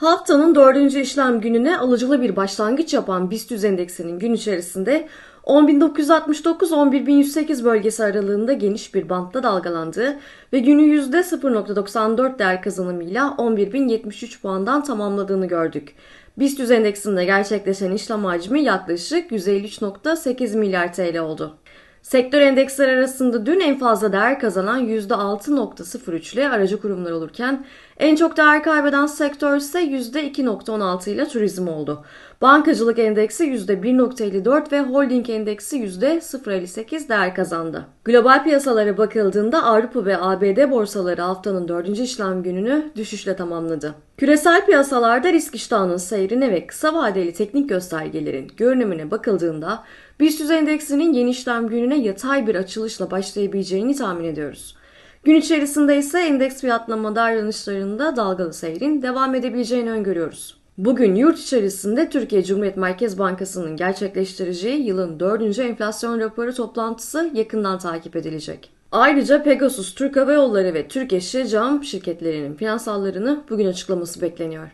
Haftanın dördüncü işlem gününe alıcılı bir başlangıç yapan BIST endeksinin gün içerisinde 10.969-11.108 bölgesi aralığında geniş bir bantta dalgalandığı ve günü %0.94 değer kazanımıyla 11.073 puandan tamamladığını gördük. BIST endeksinde gerçekleşen işlem hacmi yaklaşık 153.8 milyar TL oldu. Sektör endeksler arasında dün en fazla değer kazanan %6.03 ile aracı kurumlar olurken en çok değer kaybeden sektör ise %2.16 ile turizm oldu. Bankacılık endeksi %1.54 ve holding endeksi %0.58 değer kazandı. Global piyasalara bakıldığında Avrupa ve ABD borsaları haftanın 4. işlem gününü düşüşle tamamladı. Küresel piyasalarda risk iştahının seyrine ve kısa vadeli teknik göstergelerin görünümüne bakıldığında BIST endeksinin yeni işlem gününe yatay bir açılışla başlayabileceğini tahmin ediyoruz. Gün içerisinde ise endeks fiyatlama davranışlarında dalgalı seyrin devam edebileceğini öngörüyoruz. Bugün yurt içerisinde Türkiye Cumhuriyet Merkez Bankası'nın gerçekleştireceği yılın 4. enflasyon raporu toplantısı yakından takip edilecek. Ayrıca Pegasus, Türk Hava Yolları ve Türk Eşi Cam şirketlerinin finansallarını bugün açıklaması bekleniyor.